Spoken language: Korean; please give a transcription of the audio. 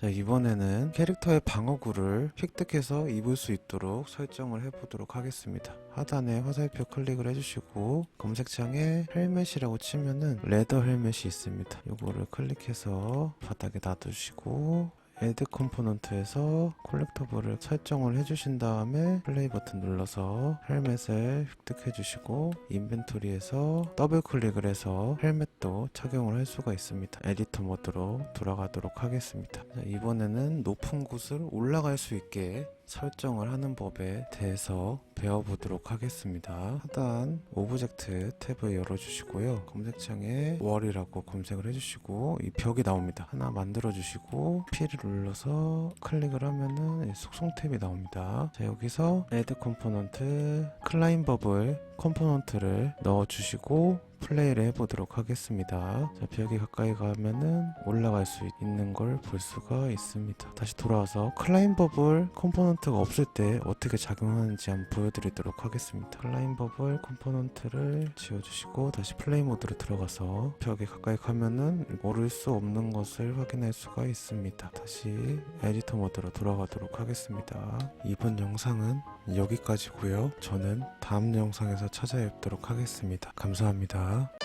자, 이번에는 캐릭터의 방어구를 획득해서 입을 수 있도록 설정을 해보도록 하겠습니다. 하단에 화살표 클릭을 해주시고 검색창에 헬멧이라고 치면은 레더 헬멧이 있습니다. 요거를 클릭해서 바닥에 놔두시고 애드 컴포넌트에서 콜렉터블을 설정을 해주신 다음에 플레이 버튼 눌러서 헬멧을 획득해 주시고 인벤토리에서 더블 클릭을 해서 헬멧도 착용을 할 수가 있습니다. 에디터 모드로 돌아가도록 하겠습니다. 자, 이번에는 높은 곳을 올라갈 수 있게 설정을 하는 법에 대해서 배워보도록 하겠습니다. 하단 오브젝트 탭을 열어주시고요. 검색창에 월이라고 검색을 해주시고 이 벽이 나옵니다. 하나 만들어주시고 P를 눌러서 클릭을 하면은 이 속성 탭이 나옵니다. 자 여기서 컴포넌트 클라임 버블 컴포넌트를 넣어주시고 플레이를 해보도록 하겠습니다. 자, 벽에 가까이 가면은 올라갈 수 있는 걸 볼 수가 있습니다. 다시 돌아와서 클라임 버블 컴포넌트가 없을 때 어떻게 작용하는지 한번 보여드리도록 하겠습니다. 클라임 버블 컴포넌트를 지워주시고 다시 플레이 모드로 들어가서 벽에 가까이 가면은 모를 수 없는 것을 확인할 수가 있습니다. 다시 에디터 모드로 돌아가도록 하겠습니다. 이번 영상은 여기까지고요. 저는 다음 영상에서 찾아뵙도록 하겠습니다. 감사합니다.